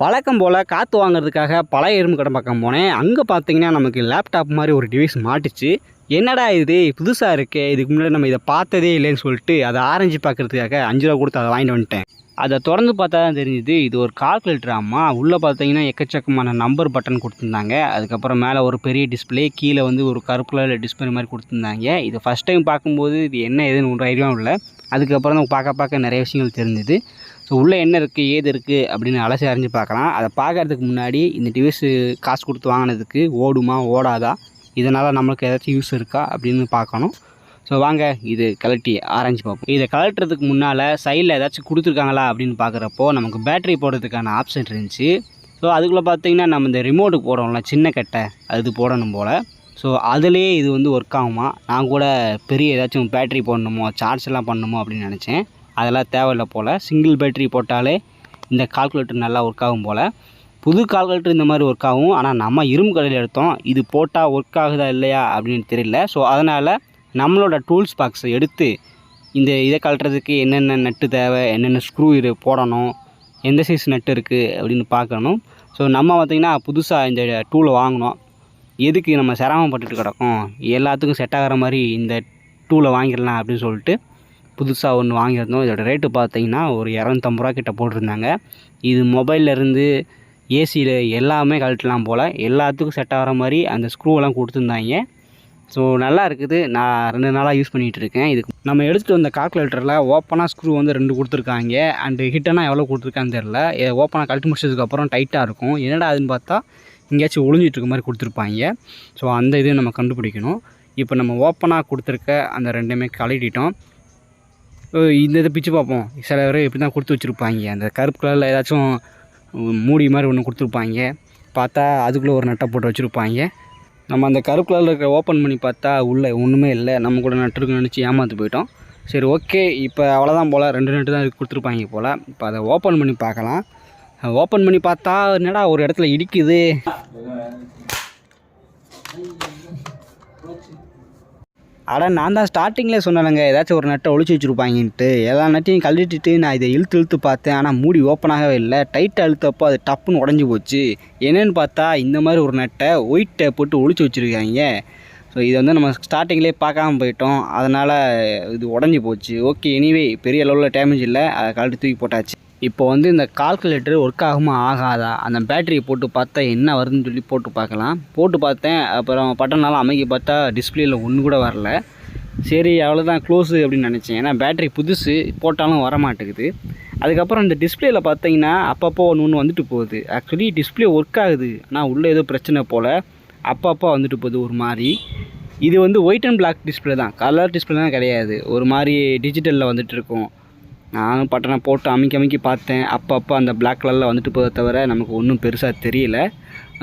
வழக்கம் போல் காற்று வாங்குறதுக்காக பழைய எறும்பு கடை பக்கம் போனேன். அங்கே பார்த்தீங்கன்னா நமக்கு லேப்டாப் மாதிரி ஒரு டிவைஸ் மாட்டுச்சு. என்னடா இது? புதுசாக இருக்கே. இதுக்கு முன்னாடி நம்ம இதை பார்த்ததே இல்லைன்னு சொல்லிட்டு அதை ஆரஞ்சு பார்க்குறதுக்காக அஞ்சு ரூபா கொடுத்து அதை வாங்கிட்டு வந்துட்டேன். அதை திறந்து பார்த்தா தான் தெரிஞ்சுது இது ஒரு கால்குலேட்டர் ஆமா. உள்ளே பார்த்தீங்கன்னா எக்கச்சக்கமான நம்பர் பட்டன் கொடுத்துருந்தாங்க. அதுக்கப்புறம் மேலே ஒரு பெரிய டிஸ்பிளே கீழே வந்து ஒரு கருப்பு கலர் டிஸ்பிளே மாதிரி கொடுத்துருந்தாங்க. இது ஃபஸ்ட் டைம் பார்க்கும்போது இது என்ன ஏதுன்னு ஒரு ஐடியாவும் இல்லை. அதுக்கப்புறம் தான் பார்க்க பார்க்க நிறைய விஷயங்கள் தெரிஞ்சுது. ஸோ உள்ளே என்ன இருக்குது ஏது இருக்குது அப்படின்னு அலசி அறிஞ்சு பார்க்கலாம். அதை பார்க்கறதுக்கு முன்னாடி இந்த டிவைஸு காசு கொடுத்து வாங்கினதுக்கு ஓடுமா ஓடாதா? இதனால் நம்மளுக்கு ஏதாச்சும் யூஸ் இருக்கா அப்படின்னு பார்க்கணும். ஸோ வாங்க இது கலட்டி ஆரஞ்சு பார்ப்போம். இதை கலட்டுறதுக்கு முன்னால் சைடில் ஏதாச்சும் கொடுத்துருக்காங்களா அப்படின்னு பார்க்குறப்போ நமக்கு பேட்டரி போடுறதுக்கான ஆப்ஷன் இருந்துச்சு. ஸோ அதுக்குள்ளே பார்த்தீங்கன்னா நம்ம இந்த ரிமோட்டுக்கு போடுறோம்ல சின்ன கட்டை அது போடணும் போல். ஸோ அதுலேயே இது வந்து ஒர்க் ஆகுமா? நான் கூட பெரிய ஏதாச்சும் பேட்டரி போடணுமோ சார்ஜ்லாம் பண்ணணுமோ அப்படின்னு நினச்சேன். அதெல்லாம் தேவையில்லை போல். சிங்கிள் பேட்டரி போட்டாலே இந்த கால்குலேட்டர் நல்லா ஒர்க் ஆகும் போல். புது கால்குலேட்டர் இந்த மாதிரி ஒர்க் ஆகும். ஆனால் நம்ம இரும்பு கடையில் எடுத்தோம். இது போட்டால் ஒர்க் ஆகுதா இல்லையா அப்படின்னு தெரியல. ஸோ அதனால் நம்மளோட டூல்ஸ் பாக்ஸை எடுத்து இந்த இதை கழட்டுறதுக்கு என்னென்ன நட்டு தேவை என்னென்ன ஸ்க்ரூ இரு போடணும் எந்த சைஸ் நட்டு இருக்குது அப்படின்னு பார்க்கணும். ஸோ நம்ம பார்த்திங்கன்னா புதுசாக இந்த டூலை வாங்கினோம். எதுக்கு நம்ம சிரமப்பட்டுட்டு கிடக்கும்? எல்லாத்துக்கும் செட் ஆகிற மாதிரி இந்த டூலை வாங்கிடலாம் அப்படின்னு சொல்லிட்டு புதுசாக ஒன்று வாங்கியிருந்தோம். இதோட ரேட்டு பார்த்தீங்கன்னா ஒரு இரநூத்தம்பது ரூபா கிட்ட போட்டிருந்தாங்க. இது மொபைல்லேருந்து ஏசியில் எல்லாமே கழட்டலாம் போல். எல்லாத்துக்கும் செட் ஆகிற மாதிரி அந்த ஸ்க்ரூவெல்லாம் கொடுத்துருந்தாங்க. ஸோ நல்லா இருக்குது. நான் ரெண்டு நாளாக யூஸ் பண்ணிகிட்டு இருக்கேன். இதுக்கு நம்ம எடுத்துகிட்டு வந்த கால்குலேட்டரில் ஓப்பனாக ஸ்க்ரூ வந்து ரெண்டு கொடுத்துருக்காங்க. அண்டு ஹிட்டனா எவ்வளோ கொடுத்துருக்கான்னு தெரில ஓப்பனாக கழட்டி முடிச்சதுக்கப்புறம் டைட்டாக இருக்கும். என்னடா அதுன்னு பார்த்தா எங்கேயாச்சும் ஒளிஞ்சிட்டு இருக்க மாதிரி கொடுத்துருப்பாங்க. ஸோ அந்த இது நம்ம கண்டுபிடிக்கணும். இப்போ நம்ம ஓப்பனாக கொடுத்துருக்க அந்த ரெண்டுமே கழட்டிட்டோம். இந்த இதை பிச்சு பார்ப்போம். சில பேர் இப்படி தான் கொடுத்து வச்சுருப்பாங்க. அந்த கருப்பு கலரில் ஏதாச்சும் மூடி மாதிரி ஒன்று கொடுத்துருப்பாங்க. பார்த்தா அதுக்குள்ளே ஒரு நட்டை போட்டு வச்சுருப்பாங்க. நம்ம அந்த கருப்பு கலரில் இருக்க ஓப்பன் பண்ணி பார்த்தா உள்ளே ஒன்றுமே இல்லை. நம்ம கூட நட்டுருக்குன்னு நினச்சி ஏமாந்து போயிட்டோம். சரி ஓகே இப்போ அவ்வளோதான் போல். ரெண்டு நட்டு தான் கொடுத்துருப்பாங்க போல். இப்போ அதை ஓப்பன் பண்ணி பார்க்கலாம். ஓப்பன் பண்ணி பார்த்தா என்னடா ஒரு இடத்துல இடிக்குது? அட நான் தான் ஸ்டார்டிங்கில் சொன்னேங்க ஏதாச்சும் ஒரு நட்டை ஒழிச்சு வச்சுருப்பாங்கன்ட்டு. எல்லா நட்டையும் கழட்டிட்டு நான் இதை இழுத்து இழுத்து பார்த்தேன். ஆனால் மூடி ஓப்பனாகவே இல்லை. டைட்டாக அழுத்தப்போ அது டப்புன்னு உடஞ்சி போச்சு. என்னென்னு பார்த்தா இந்த மாதிரி ஒரு நட்டை ஒயிட் டேப் போட்டு ஒழிச்சு வச்சுருக்காங்க. ஸோ இதை வந்து நம்ம ஸ்டார்டிங்லேயே பார்க்காம போயிட்டோம். அதனால் இது உடஞ்சி போச்சு. ஓகே எனிவே பெரிய அளவில் டேமேஜ் இல்லை. அதை கழட்டி தூக்கி போட்டாச்சு. இப்போ வந்து இந்த கால்குலேட்டர் ஒர்க் ஆகுமா ஆகாதா? அந்த பேட்டரியை போட்டு பார்த்தா என்ன வருதுன்னு சொல்லி போட்டு பார்க்கலாம். போட்டு பார்த்தேன் அப்புறம் பட்டனெல்லாம் அமைக்கி பார்த்தா டிஸ்பிளேயில் ஒன்று கூட வரல. சரி அவ்வளோதான் க்ளோஸு அப்படின்னு நினச்சேன். ஏன்னா பேட்டரி புதுசு போட்டாலும் வர மாட்டேங்குது அதுக்கப்புறம் இந்த டிஸ்பிளேயில் பார்த்தீங்கன்னா அப்பப்போ ஒன்று ஒன்று வந்துட்டு போகுது. ஆக்சுவலி டிஸ்பிளே ஒர்க் ஆகுது. ஆனால் உள்ளே ஏதோ பிரச்சனை போல் அப்பப்போ வந்துட்டு போகுது ஒரு மாதிரி இது வந்து ஒயிட் அண்ட் பிளாக் டிஸ்பிளே தான். கலர் டிஸ்பிளே தான் கிடையாது. ஒரு மாதிரி டிஜிட்டலில் வந்துட்டு இருக்கும். நானும் பட்டனை போட்டு அமைக்கி அமைக்கி பார்த்தேன். அப்பப்போ அந்த பிளாக் கலரில் வந்துட்டு போதை தவிர நமக்கு ஒன்றும் பெருசாக தெரியல.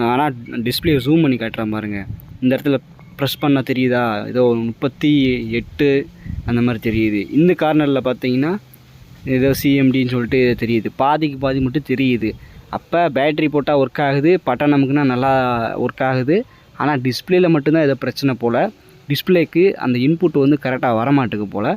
ஆனால் டிஸ்பிளே ஜூம் பண்ணி காட்டுறேன் பாருங்கள் இந்த இடத்துல ப்ரெஸ் பண்ணால் தெரியுதா? ஏதோ முப்பத்தி எட்டு அந்த மாதிரி தெரியுது. இந்த கார்னரில் பார்த்தீங்கன்னா ஏதோ சிஎம்டின்னு சொல்லிட்டு தெரியுது. பாதிக்கு பாதி மட்டும் தெரியுது. அப்போ பேட்டரி போட்டால் ஒர்க் ஆகுது. பட்டன் நமக்குன்னா நல்லா ஒர்க் ஆகுது. ஆனால் டிஸ்பிளேயில் மட்டும்தான் ஏதோ பிரச்சனை போல். டிஸ்பிளேக்கு அந்த இன்புட் வந்து கரெக்டாக வரமாட்டுக்கு போல்.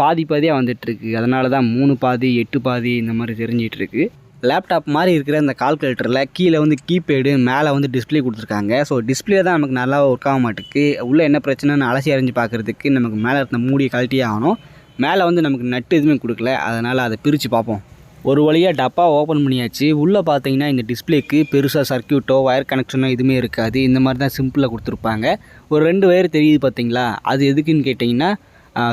பாதி பாதியாக வந்துட்டுருக்கு. அதனால தான் மூணு பாதி எட்டு பாதி இந்த மாதிரி தெரிஞ்சிகிட்ருக்கு லேப்டாப் மாதிரி இருக்கிற இந்த கால்குலேட்டரில் கீழே வந்து கீபேடு மேலே வந்து டிஸ்பிளே கொடுத்துருக்காங்க. ஸோ டிஸ்ப்ளே தான் நமக்கு நல்லா ஒர்க் ஆக மாட்டுக்கு. உள்ளே என்ன பிரச்சனைன்னு அலசி அறிஞ்சு பார்க்குறதுக்கு நமக்கு மேலே இருந்த மூடியை கழட்டியே ஆகணும். மேலே வந்து நமக்கு நட்டு எதுவுமே கொடுக்கல. அதனால் அதை பிரித்து பார்ப்போம். ஒரு வழியாக டப்பா ஓப்பன் பண்ணியாச்சு. உள்ளே பார்த்தீங்கன்னா இந்த டிஸ்ப்ளேக்கு பெருசாக சர்க்கியூட்டோ ஒயர் கனெக்ஷனோ எதுவுமே இருக்காது. இந்த மாதிரி தான் சிம்பிளாக கொடுத்துருப்பாங்க. ஒரு ரெண்டு ஒயர் தெரியுது பார்த்தீங்களா? அது எதுக்குன்னு கேட்டிங்கன்னா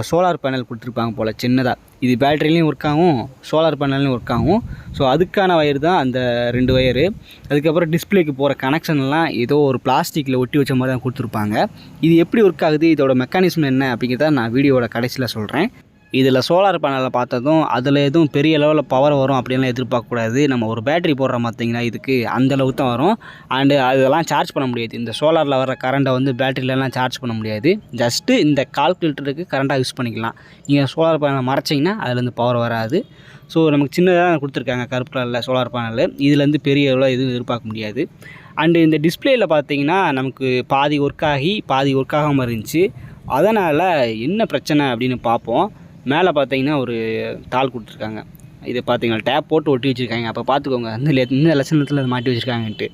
சோலார் பேனல் கொடுத்துருப்பாங்க போல் சின்னதாக இது பேட்டரிலையும் ஒர்க் ஆகும் சோலார் பேனல்லையும் ஒர்க் ஆகும். ஸோ அதுக்கான ஒயர் தான் அந்த ரெண்டு ஒயரு அதுக்கப்புறம் டிஸ்ப்ளேக்கு போகிற கனெக்ஷன்லாம் ஏதோ ஒரு பிளாஸ்டிக்கில் ஒட்டி வச்ச மாதிரி தான் கொடுத்துருப்பாங்க. இது எப்படி ஒர்க் ஆகுது? இதோட மெக்கானிசம் என்ன அப்படிங்கிறத நான் வீடியோவோட கடைசியில் சொல்கிறேன் இதில் சோலார் பேனலை பார்த்ததும் அதில் எதுவும் பெரிய லெவலில் பவர் வரும் அப்படின்லாம் எதிர்பார்க்கக்கூடாது. நம்ம ஒரு பேட்டரி போடுறோம் பார்த்தீங்கன்னா இதுக்கு அந்த தான் வரும். அண்டு அதெல்லாம் சார்ஜ் பண்ண முடியாது. இந்த சோலாரில் வர கரண்ட்டை வந்து பேட்டரியிலலாம் சார்ஜ் பண்ண முடியாது. ஜஸ்ட்டு இந்த கால்குலேட்டருக்கு கரண்ட்டாக யூஸ் பண்ணிக்கலாம். நீங்கள் சோலார் பேனலை மறைச்சிங்கன்னா அதுலேருந்து பவர் வராது. ஸோ நமக்கு சின்னதாக கொடுத்துருக்காங்க கருப்பு கலரில் சோலார் பேனல் இதுலேருந்து பெரிய அளவில் எதுவும் எதிர்பார்க்க முடியாது. அண்டு இந்த டிஸ்பிளேயில் பார்த்தீங்கன்னா நமக்கு பாதி ஒர்க் ஆகி பாதி ஒர்க் ஆகாமல் இருந்துச்சு. அதனால் என்ன பிரச்சனை அப்படின்னு பார்ப்போம். மேலே பார்த்தீங்கன்னா ஒரு தாள் கொடுத்துருக்காங்க. இது பார்த்தீங்களா? டேப் போட்டு ஒட்டி வச்சுருக்காங்க. அப்போ பார்த்துக்கோங்க. அந்த இந்த லட்சணத்தில் அதை மாட்டி வச்சுருக்காங்கன்ட்டு.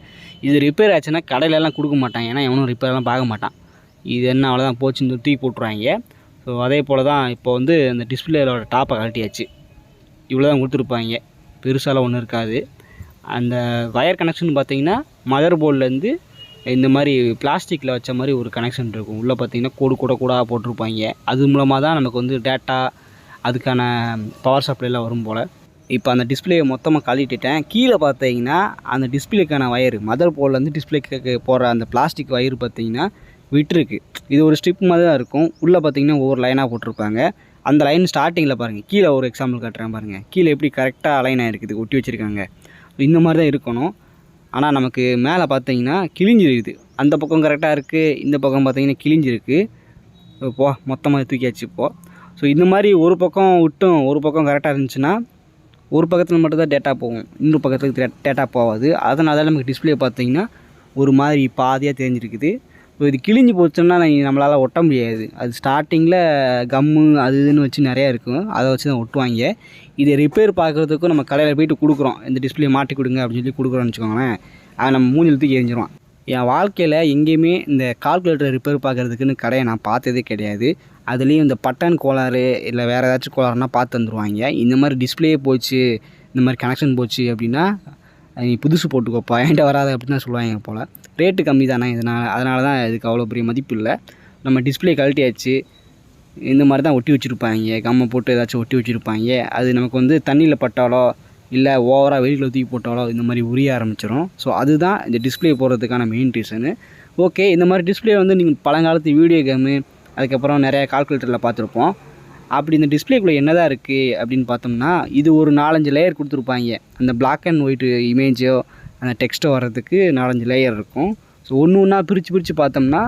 இது ரிப்பேர் ஆச்சுன்னா கடையிலலாம் கொடுக்க மாட்டாங்க. ஏன்னா எவனும் ரிப்பேர்லாம் பார்க்க மாட்டான். இது என்ன அவ்வளோதான் போச்சுன்னு தூக்கி போட்டுருவாங்க. ஸோ அதே போல் தான் இப்போ வந்து அந்த டிஸ்பிளேயோட டாப்பை கழட்டியாச்சு. இவ்வளோ தான் கொடுத்துருப்பாங்க. பெருசாலாம் ஒன்றும் இருக்காது. அந்த வயர் கனெக்ஷன் பார்த்தீங்கன்னா மதர் போர்ட்லேருந்து இந்த மாதிரி பிளாஸ்டிக்கில் வச்ச மாதிரி ஒரு கனெக்ஷன் இருக்கும். உள்ளே பார்த்தீங்கன்னா கோடு கூட கூட போட்டிருப்பாங்க. அது மூலமாக தான் நமக்கு வந்து டேட்டா அதுக்கான பவர் சப்ளைலாம் வரும் போல். இப்போ அந்த டிஸ்பிளேயை மொத்தமாக கழட்டிட்டேன். கீழே பார்த்தீங்கன்னா அந்த டிஸ்பிளேக்கான வயர் மதர் போர்ட்லேருந்து டிஸ்பிளேக்கு போகிற அந்த பிளாஸ்டிக் வயர் பார்த்தீங்கன்னா விட்டுருக்கு. இது ஒரு ஸ்ட்ரிப் மாதிரி தான் இருக்கும். உள்ளே பார்த்தீங்கன்னா ஒவ்வொரு லைனாக போட்டிருப்பாங்க. அந்த லைன் ஸ்டார்டிங்கில் பாருங்கள் கீழே ஒரு எக்ஸாம்பிள் காட்டுறேன் பாருங்கள் கீழே எப்படி கரெக்டாக அலைன் ஆகிருக்குது ஒட்டி வச்சுருக்காங்க. இந்த மாதிரி தான் இருக்கணும். ஆனால் நமக்கு மேலே பார்த்தீங்கன்னா கிழிஞ்சிருக்குது. அந்த பக்கம் கரெக்டாக இருக்குது இந்த பக்கம் பார்த்தீங்கன்னா கிழிஞ்சிருக்கு. போ மொத்தமாக தூக்கியாச்சு இப்போ ஸோ இந்த மாதிரி ஒரு பக்கம் விட்டும் ஒரு பக்கம் கரெக்டாக இருந்துச்சுன்னா ஒரு பக்கத்தில் மட்டும்தான் டேட்டா போகும். இன்னொரு பக்கத்துக்கு டேட்டா போகாது. அதனால தான் நமக்கு டிஸ்பிளே பார்த்தீங்கன்னா ஒரு மாதிரி பாதியாக தெரிஞ்சிருக்குது. ஸோ இது கிழிஞ்சு போச்சுன்னா நம்மளால் ஒட்ட முடியாது. அது ஸ்டார்டிங்கில் கம்மு அது இதுன்னு வச்சு நிறையா இருக்கும். அதை வச்சு தான் ஒட்டுவாங்க. இதை ரிப்பேர் பார்க்குறதுக்கும் நம்ம கடையில் போயிட்டு கொடுக்குறோம். இந்த டிஸ்பிளே மாட்டி கொடுங்க அப்படின்னு சொல்லி கொடுக்குறோன்னு வச்சுக்கோங்களேன். அதை நம்ம மூஞ்சில் தூக்கி எரிஞ்சிருவான் என் வாழ்க்கையில் எங்கேயுமே இந்த கால்குலேட்டர் ரிப்பேர் பார்க்குறதுக்குன்னு கடையை நான் பார்த்ததே கிடையாது. அதுலேயும் இந்த பட்டன் கோளாறு இல்லை வேறு ஏதாச்சும் கோளாறுனா பார்த்து தந்துருவாங்க. இந்த மாதிரி டிஸ்பிளே போச்சு இந்த மாதிரி கனெக்ஷன் போச்சு அப்படின்னா நீ புதுசு போட்டுக்கோப்பா. என்கிட்ட வராது அப்படின்னு தான் சொல்லுவாங்க போல். ரேட்டு கம்மி தானே இதனால் அதனால தான் இதுக்கு அவ்வளோ பெரிய மதிப்பு இல்லை. நம்ம டிஸ்பிளே கழட்டியாச்சு இந்த மாதிரி தான் ஒட்டி வச்சுருப்பாங்க. கம்மை போட்டு ஏதாச்சும் ஒட்டி வச்சுருப்பாங்க. அது நமக்கு வந்து தண்ணியில் பட்டாலோ இல்லை ஓவராக வெளியில் தூக்கி போட்டாலோ இந்த மாதிரி உரிய ஆரம்பிச்சிடும் ஸோ அதுதான் இந்த டிஸ்பிளே போடுறதுக்கான மெயின் ரீசனு ஓகே இந்த மாதிரி டிஸ்பிளே வந்து நீங்கள் பழங்காலத்து வீடியோ கேமு அதுக்கப்புறம் நிறைய கால்குலேட்டரில் பார்த்துருப்போம். அப்படி இந்த டிஸ்பிளேக்குள்ளே என்னதான் இருக்குது அப்படின்னு பார்த்தோம்னா இது ஒரு நாலஞ்சு லேயர் கொடுத்துருப்பாங்க. அந்த பிளாக் அண்ட் ஒயிட் இமேஜோ அந்த டெக்ஸ்ட்டோ வர்றதுக்கு நாலஞ்சு லேயர் இருக்கும். ஸோ ஒன்று ஒன்றா பிரித்து பிரித்து பார்த்தோம்னா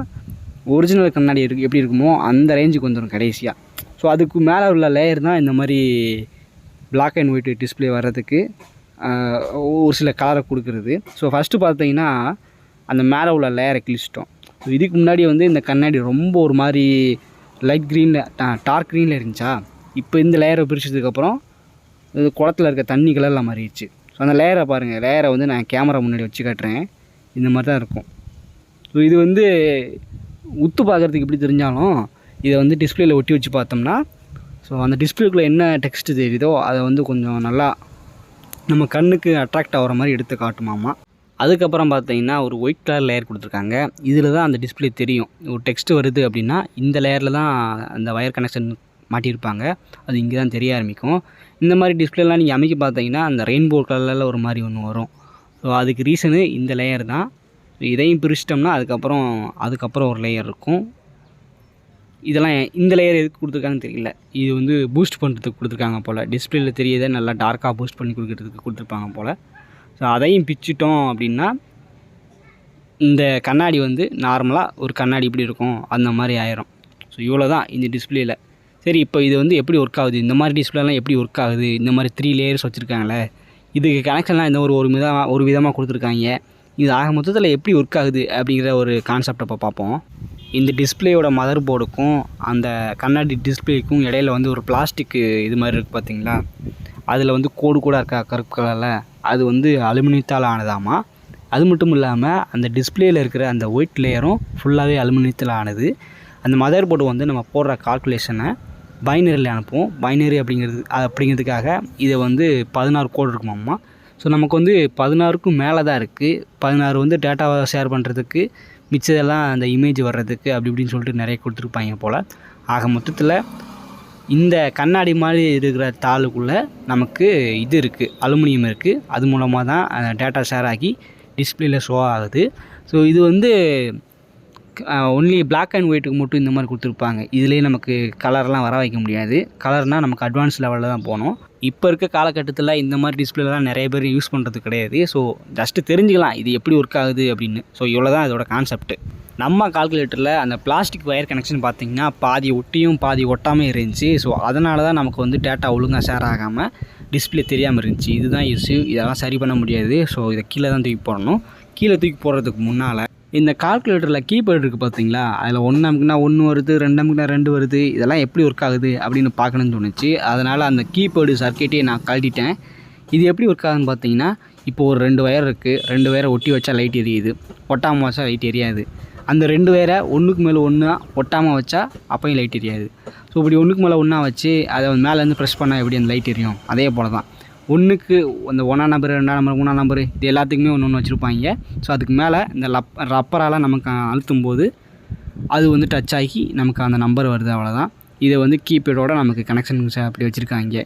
ஒரிஜினல் கண்ணாடி இருக்கு எப்படி இருக்குமோ அந்த ரேஞ்சுக்கு வந்துடும் கடைசியாக ஸோ அதுக்கு மேலே உள்ள லேயர் தான் இந்த மாதிரி பிளாக் அண்ட் ஒயிட் டிஸ்பிளே வர்றதுக்கு ஒரு சில கலரை கொடுக்குறது. ஸோ ஃபஸ்ட்டு பார்த்தீங்கன்னா அந்த மேலே உள்ள லேயரை கிழிச்சிட்டோம். ஸோ இதுக்கு முன்னாடி வந்து இந்த கண்ணாடி ரொம்ப ஒரு மாதிரி லைட் க்ரீனில் டார்க் க்ரீனில் இருந்துச்சா? இப்போ இந்த லேயரை பிரிச்சதுக்கப்புறம் இது குளத்துல இருக்க தண்ணி கலரில் மாறிடுச்சு. ஸோ அந்த லேயரை பாருங்கள் லேயரை வந்து நான் கேமரா முன்னாடி வச்சு காட்டுறேன். இந்த மாதிரி தான் இருக்கும். ஸோ இது வந்து உத்து பார்க்குறதுக்கு எப்படி தெரிஞ்சாலும் இதை வந்து டிஸ்பிளேயில் ஒட்டி வச்சு பார்த்தோம்னா ஸோ அந்த டிஸ்பிளேக்குள்ளே என்ன டெக்ஸ்ட் தெரியுதோ அதை வந்து கொஞ்சம் நல்லா நம்ம கண்ணுக்கு அட்ராக்ட் ஆகிற மாதிரி எடுத்து காட்டுமாமா. அதுக்கப்புறம் பார்த்தீங்கன்னா ஒரு ஒயிட் கலர் லேயர் கொடுத்துருக்காங்க. இதில் தான் அந்த டிஸ்பிளே தெரியும். ஒரு டெக்ஸ்ட் வருது அப்படின்னா இந்த லேயரில் தான் அந்த ஒயர் கனெக்ஷன் மாட்டியிருப்பாங்க. அது இங்கே தான் தெரிய ஆரம்பிக்கும். இந்த மாதிரி டிஸ்பிளேலாம் நீங்கள் அமைக்க பார்த்தீங்கன்னா அந்த ரெயின்போ கலரில் ஒரு மாதிரி ஒன்று வரும். ஸோ அதுக்கு ரீசனு இந்த லேயர் தான். இதையும் பிரிச்சிட்டோம்னா அதுக்கப்புறம் அதுக்கப்புறம் ஒரு லேயர் இருக்கும். இதெல்லாம் இந்த லேயர் எதுக்கு கொடுத்துருக்காங்கன்னு தெரியல. இது வந்து பூஸ்ட் பண்ணுறதுக்கு கொடுத்துருக்காங்க போல். டிஸ்பிளேயில் தெரியதை நல்லா டார்க்காக பூஸ்ட் பண்ணி கொடுக்கறதுக்கு கொடுத்துருப்பாங்க போல். ஸோ அதையும் பிச்சிட்டோம் அப்படின்னா இந்த கண்ணாடி வந்து நார்மலாக ஒரு கண்ணாடி இப்படி இருக்கும் அந்த மாதிரி ஆயிரும். ஸோ இவ்வளோ தான் இந்த டிஸ்பிளேயில் சரி இப்போ இது வந்து எப்படி ஒர்க் ஆகுது? இந்த மாதிரி டிஸ்பிளேலாம் எப்படி ஒர்க் ஆகுது? இந்த மாதிரி த்ரீ லேயர்ஸ் வச்சுருக்காங்களே இதுக்கு கனெக்ஷன்லாம் இந்த ஒரு ஒரு விதமாக ஒரு விதமாக கொடுத்துருக்காங்க. இது ஆக மொத்தத்தில் எப்படி ஒர்க் ஆகுது அப்படிங்கிற ஒரு கான்செப்டை இப்போ பார்ப்போம். இந்த டிஸ்பிளேயோட மதர் போர்டுக்கும் அந்த கண்ணாடி டிஸ்பிளேக்கும் இடையில வந்து ஒரு பிளாஸ்டிக் இது மாதிரி இருக்குது பார்த்தீங்களா அதில் வந்து கோடு கூட இருக்கா கருப்பு கலரில் அது வந்து அலுமினியத்தால் ஆனதாமா? அது மட்டும் இல்லாமல் அந்த டிஸ்பிளேயில் இருக்கிற அந்த ஒயிட் லேயரும் ஃபுல்லாகவே அலுமினியத்தில் ஆனது. அந்த மதர் போர்டு வந்து நம்ம போடுற கால்குலேஷனை பைனரியில் அனுப்புவோம். பைனரி அப்படிங்கிறது அப்படிங்கிறதுக்காக இதை வந்து பதினாறு கோடு இருக்குமாம்மா? ஸோ நமக்கு வந்து பதினாறுக்கும் மேலே தான் இருக்குது பதினாறு வந்து டேட்டாவை ஷேர் பண்ணுறதுக்கு மிச்சதெல்லாம் அந்த இமேஜ் வர்றதுக்கு அப்படி இப்படின்னு சொல்லிட்டு நிறைய கொடுத்துருப்பாங்க போல். ஆக மொத்தத்தில் இந்த கண்ணாடி மாதிரி இருக்கிற தாளுக்குள்ளே நமக்கு இது இருக்குது அலுமினியம் இருக்குது அது மூலமாக தான் டேட்டா ஷேர் ஆகி டிஸ்பிளேயில் ஷோ ஆகுது. ஸோ இது வந்து ஒன்லி பிளாக் அண்ட் ஒயிட்டுக்கு மட்டும் இந்த மாதிரி கொடுத்துருப்பாங்க. இதுலேயே நமக்கு கலர்லாம் வர வைக்க முடியாது. கலர்னால் நமக்கு அட்வான்ஸ் லெவலில் தான் போகணும். இப்போ இருக்க காலகட்டத்தில் இந்த மாதிரி டிஸ்பிளேலாம் நிறைய பேர் யூஸ் பண்ணுறது கிடையாது. ஸோ ஜஸ்ட்டு தெரிஞ்சுக்கலாம். இது எப்படி ஒர்க் ஆகுது அப்படின்னு. ஸோ இவ்வளோ தான் இதோட கான்செப்ட்டு நம்ம கால்குலேட்டரில் அந்த பிளாஸ்டிக் ஒயர் கனெக்ஷன் பார்த்திங்கன்னா பாதி ஒட்டியும் பாதி ஒட்டாமல் இருந்துச்சு. ஸோ அதனால தான் நமக்கு வந்து டேட்டா ஒழுங்காக ஷேர் ஆகாமல் டிஸ்பிளே தெரியாமல் இருந்துச்சு. இதுதான் இஷ்யூ இதெல்லாம் சரி பண்ண முடியாது. ஸோ இதை கீழே தான் தூக்கி போடணும். கீழே தூக்கி போடுறதுக்கு முன்னால் இந்த கால்குலேட்டரில் கீபோர்டு இருக்குது பார்த்தீங்களா அதில் ஒன்று அமுக்குனா ஒன்று வருது ரெண்டு அமுக்குனா ரெண்டு வருது இதெல்லாம் எப்படி ஒர்க் ஆகுது அப்படின்னு பார்க்கணும்னு தோணுச்சு. அதனால் அந்த கீபேடு சர்க்கிட்டே நான் கழட்டிட்டேன். இது எப்படி ஒர்க் ஆகுதுன்னு பார்த்தீங்கன்னா இப்போ ஒரு ரெண்டு வயர் இருக்குது ரெண்டு வயரை ஒட்டி வச்சா லைட் எரியுது. ஒட்டாமல் வச்சா லைட் எரியாது. அந்த ரெண்டு வயரை ஒன்றுக்கு மேலே ஒன்றா ஒட்டாமல் வச்சா அப்பையும் லைட் எரியாது. ஸோ இப்படி ஒன்றுக்கு மேலே ஒன்றா வச்சு அதை மேலேருந்து ப்ரெஸ் பண்ணால் எப்படி அந்த லைட் எரியும்? அதே போல் தான் ஒன்றுக்கு அந்த ஒன்றாம் நம்பர் ரெண்டாம் நம்பர் மூணாம் நம்பர் இது எல்லாத்துக்குமே ஒன்று ஒன்று வச்சுருப்பாங்க. ஸோ அதுக்கு மேலே இந்த லப் ரப்பரால் நமக்கு அழுத்தும் போது அது வந்து டச் ஆகி நமக்கு அந்த நம்பர் வருது அவ்வளோதான் இதை வந்து கீபேடோட நமக்கு கனெக்ஷன் அப்படி வச்சுருக்காங்க.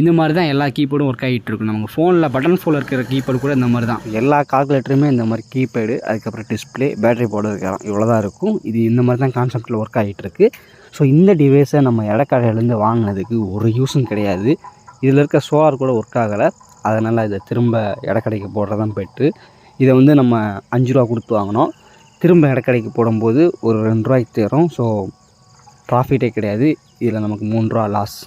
இந்த மாதிரி தான் எல்லா கீபேடும் ஒர்க் ஆகிட்டு இருக்கும் நமக்கு ஃபோனில் பட்டன் ஃபோனில் இருக்கிற கீபேடு கூட இந்த மாதிரி தான். எல்லா கால்குலேட்டருமே இந்த மாதிரி கீபேடு அதுக்கப்புறம் டிஸ்பிளே பேட்டரி போர்டு இருக்கலாம். இவ்வளோ தான் இருக்கும். இது இந்த மாதிரி தான் கான்செப்ட்டில் ஒர்க் ஆகிட்டு இருக்குது ஸோ இந்த டிவைஸை நம்ம இடக்கடையிலேருந்து வாங்கினதுக்கு ஒரு யூஸும் கிடையாது. இதில் இருக்க சோலார் கூட ஒர்க் ஆகலை. அதனால் இதை திரும்ப இடக்கடைக்கு போடுறதான் போயிட்டு இதை வந்து நம்ம அஞ்சு ரூபா கொடுத்து வாங்கினோம். திரும்ப இடக்கடைக்கு போடும்போது ஒரு ரெண்டு ரூபாய்க்கு தரும். ஸோ ப்ராஃபிட்டே கிடையாது. இதில் நமக்கு மூணு ரூபா லாஸ்